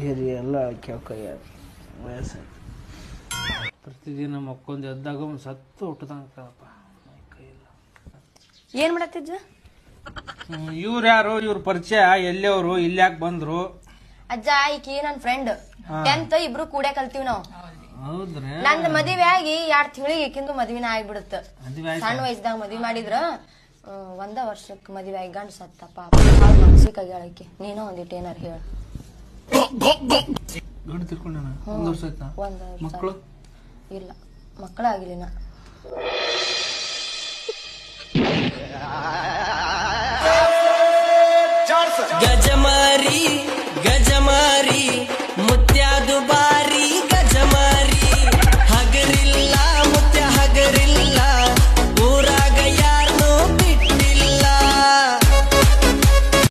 ಗೆರಿ ಎಲ್ಲ ಹಾಕ್ಯಾವ ಕೈಯಾಗ ವಯಸ್ಸಾಯ್ತು ಪ್ರತಿದಿನ ಮಕ್ಕೊಂದು ಎದ್ದಾಗ ಒಂದು ಸತ್ತು ಹುಟ್ಟದಂಗಪ್ಪ ಏನು ಏನ್ ಮಾಡತ್ತಿದ್ದ? ಇವ್ರು ಯಾರು? ಇವ್ರ ಪರಿಚಯ? ಎಲ್ಲಿಯವರು? ಇಲ್ಲಿ ಯಾಕೆ ಬಂದ್ರು? ಅಜ್ಜ ಈಕಿ ನನ್ನ ಫ್ರೆಂಡ್ ಟೆಂತ್ ಇಬ್ರು ಕೂಡೆ ಕಲ್ತೀವಿ ನಾವು. ಹೌದ್ರಿ? ನಂದ್ ಮದ್ವೆ ಆಗಿ ಎರಡ್ ತಿಂಗಳಿಗೆ ಈಕಿಂದು ಮದ್ವಿನ ಆಗ್ಬಿಡುತ್ತ. ಮದ್ವೆ ಆಯ್ತಾ? ಸಣ್ಣ ವಯಸ್ಸದಾಗ ಮದ್ವಿ ಮಾಡಿದ್ರ. ಒಂದ ವರ್ಷಕ್ಕೆ ಮದುವೆ ಆಗಿ ಗಂಡ ಸತ್ತ ಪಾಪ ಮನ್ಸಿಕಾಗಿ ಹೇಳಕ್ಕೆ ನೀನು ಒಂದಿಟ್ಟು ಏನಾರು ಹೇಳು. ಗಂಡ ತಿಳ್ಕೊಂಡಾನ ವರ್ಷ ಆಯ್ತಾ? ಒಂದ್ ಮಕ್ಕಳು? ಇಲ್ಲ. ಮಕ್ಕಳಾಗಿಲ್ಲ ಗಜ